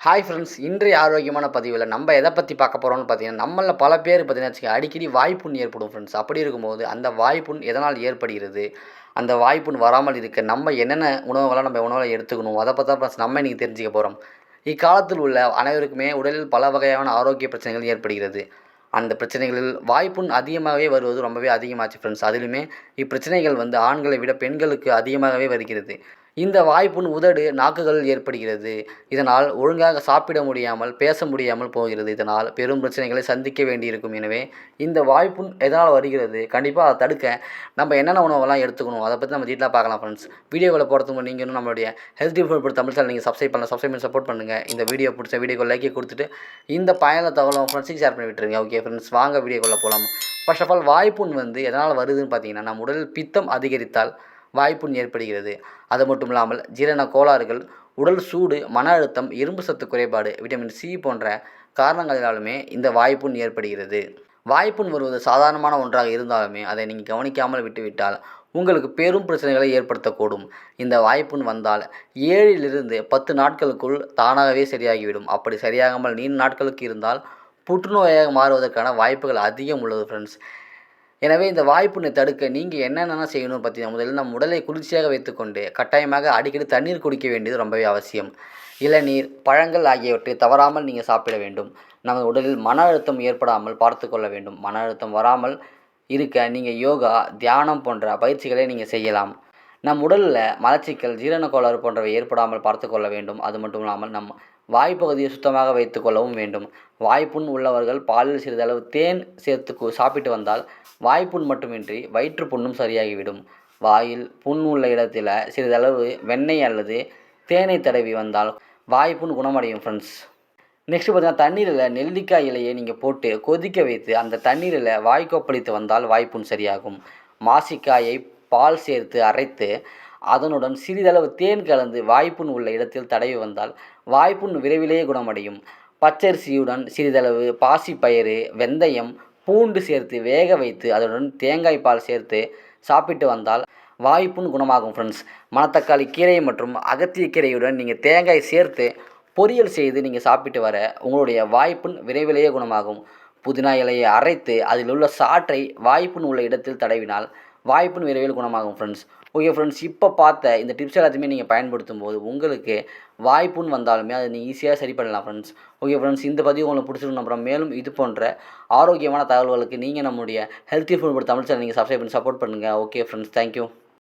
Hi friends இன்றைய ஆரோக்கியமான பதிவில் நம்ம எதை பற்றி பார்க்க போகிறோம்னு பார்த்தீங்கன்னா நம்மளில் பல பேர் பார்த்தீங்கன்னா அடிக்கடி வாய்ப்புண் ஏற்படும் ஃப்ரெண்ட்ஸ் அப்படி இருக்கும்போது அந்த வாய்ப்புண் எதனால் ஏற்படுகிறது? அந்த வாய்ப்புண் வராமல் இருக்க நம்ம என்னென்ன உணவுகளாம் நம்ம உணவுகளை எடுத்துக்கணும்? அதை பற்றி தான் ஃப்ரெண்ட்ஸ் நம்ம இன்றைக்கி தெரிஞ்சுக்க போகிறோம் இக்காலத்தில் உள்ள அனைவருக்குமே உடலில் பல வகையான ஆரோக்கிய பிரச்சனைகள் ஏற்படுகிறது. அந்த பிரச்சனைகளில் வாய்ப்புண் அதிகமாகவே வருவது ரொம்பவே அதிகமாச்சு ஃப்ரெண்ட்ஸ் அதிலுமே இப்பிரச்சனைகள் வந்து ஆண்களை விட பெண்களுக்கு அதிகமாகவே வருகிறது. இந்த வாய்ப்புண் உதடு நாக்குகளில் ஏற்படுகிறது. இதனால் ஒழுங்காக சாப்பிட முடியாமல் பேச முடியாமல் போகிறது. இதனால் பெரும் பிரச்சனைகளை சந்திக்க வேண்டியிருக்கும். எனவே இந்த வாய்ப்புண் எதனால் வருகிறது? கண்டிப்பாக அதை தடுக்க நம்ம என்னென்ன உணவெல்லாம் எடுத்துக்கணும்? அதை பற்றி நம்ம டீட்டெயிலாக பார்க்கலாம் ஃப்ரெண்ட்ஸ் வீடியோவில் போகிறதுக்கு நீங்கள் இன்னும் நம்மளுடைய ஹெல்த் ஃபுட் தமிழ் சேனல் நீங்கள் சப்ஸ்கிரைப் பண்ணலாம். சப்ஸ்கிரைப் பண்ணி சப்போர்ட் பண்ணுங்கள் இந்த வீடியோ பிடிச்ச வீடியோக்கு லைக் கொடுத்துட்டு இந்த பயணத்தை தகவலும் ஃப்ரெண்ட்ஸுக்கு ஷேர் பண்ணி விட்டுருங்க. ஓகே ஃப்ரெண்ட்ஸ் வாங்க வீடியோக்குள்ளே போகலாம் ஃபர்ஸ்ட் ஆஃப் ஆல் வாய்ப்புண் வந்து எதனால் வருதுன்னு பார்த்தீங்கன்னா நம்ம உடலில் பித்தம் அதிகரித்தால் வாய்ப்புண் ஏற்படுகிறது. அது மட்டும் இல்லாமல் ஜீரண கோளாறுகள் உடல் சூடு மன அழுத்தம் இரும்பு சத்து குறைபாடு விட்டமின் சி போன்ற காரணங்களினாலுமே இந்த வாய்ப்புண் ஏற்படுகிறது. வாய்ப்புண் வருவது சாதாரணமான ஒன்றாக இருந்தாலுமே அதை நீங்கள் கவனிக்காமல் விட்டுவிட்டால் உங்களுக்கு பெரும் பிரச்சனைகளை ஏற்படுத்தக்கூடும். இந்த வாய்ப்புண் வந்தால் ஏழிலிருந்து பத்து நாட்களுக்குள் தானாகவே சரியாகிவிடும். அப்படி சரியாகாமல் நீண்ட நாட்களுக்கு இருந்தால் புற்றுநோயாக மாறுவதற்கான வாய்ப்புகள் அதிகம் உள்ளது ஃப்ரெண்ட்ஸ் எனவே இந்த வாய்ப்புனை தடுக்க நீங்கள் என்னென்ன செய்யணும் பார்த்தீங்கன்னா முதல்ல நம் உடலை குளிர்ச்சியாக வைத்துக்கொண்டு கட்டாயமாக அடிக்கடி தண்ணீர் குடிக்க வேண்டியது ரொம்பவே அவசியம். இளநீர் பழங்கள் ஆகியவற்றை தவறாமல் நீங்கள் சாப்பிட வேண்டும். நமது உடலில் மன அழுத்தம் ஏற்படாமல் பார்த்து கொள்ள வேண்டும். மன அழுத்தம் வராமல் இருக்க நீங்கள் யோகா தியானம் போன்ற பயிற்சிகளை நீங்கள் செய்யலாம். நம் உடலில் மலச்சிக்கல் ஜீரண கோளாறு போன்றவை ஏற்படாமல் பார்த்து கொள்ள வேண்டும். அது மட்டும் இல்லாமல் நம் வாய்ப்பகுதியை சுத்தமாக வைத்துக்கொள்ளவும் வேண்டும். வாய்ப்புண் உள்ளவர்கள் பாலில் சிறிதளவு தேன் சேர்த்து சாப்பிட்டு வந்தால் வாய்ப்புண் மட்டுமின்றி வயிற்றுப்புண்ணும் சரியாகிவிடும். வாயில் புண் உள்ள இடத்தில் சிறிதளவு வெண்ணெய் அல்லது தேனை தடவி வந்தால் வாய்ப்புண் குணமடையும் ஃப்ரெண்ட்ஸ் நெக்ஸ்ட் பார்த்தீங்கன்னா தண்ணீரில் நெல்லிக்காய் இலையை நீங்கள் போட்டு கொதிக்க வைத்து அந்த தண்ணீரில் வாய்க்கோப்பளித்து வந்தால் வாய்ப்புண் சரியாகும். மாசிக்காயை பால் சேர்த்து அரைத்து அதனுடன் சிறிதளவு தேன் கலந்து வாய்ப்புண் உள்ள இடத்தில் தடவி வந்தால் வாய்ப்புண் விரைவிலேயே குணமடையும். பச்சரிசியுடன் சிறிதளவு பாசிப்பயிறு வெந்தயம் பூண்டு சேர்த்து வேக வைத்து அதனுடன் தேங்காய் பால் சேர்த்து சாப்பிட்டு வந்தால் வாய்ப்புண் குணமாகும் ஃப்ரெண்ட்ஸ் மணத்தக்காளி கீரை மற்றும் அகத்திய கீரையுடன் நீங்கள் தேங்காய் சேர்த்து பொரியல் செய்து நீங்கள் சாப்பிட்டு வர உங்களுடைய வாய்ப்புண் விரைவிலேயே குணமாகும். புதினா இலையை அரைத்து அதில் உள்ள சாற்றை வாய்ப்புண் உள்ள இடத்தில் தடவினால் வாய்ப்புன்னு விரைவில் குணமாகும் ஃப்ரெண்ட்ஸ் ஓகே ஃப்ரெண்ட்ஸ் இப்போ பார்த்த இந்த டிப்ஸ் எல்லாத்தையுமே நீங்கள் பயன்படுத்தும் போது உங்களுக்கு வாய்ப்புன்னு வந்தாலுமே அதை நீங்கள் ஈஸியாக சரி பண்ணலாம் ஃப்ரெண்ட்ஸ் ஓகே ஃப்ரெண்ட்ஸ் இந்த பதிவு உங்களுக்கு பிடிச்சிருக்கணும் அப்புறம் மேலும் இது போன்ற ஆரோக்கியமான தகவல்களுக்கு நீங்கள் நம்முடைய ஹெல்த்தி ஃபுட் தமிழ் சேனல் நீங்கள் சப்ஸ்கிரைப் பண்ணி சப்போர்ட் பண்ணுங்கள் ஓகே ஃப்ரெண்ட்ஸ் தேங்க்யூ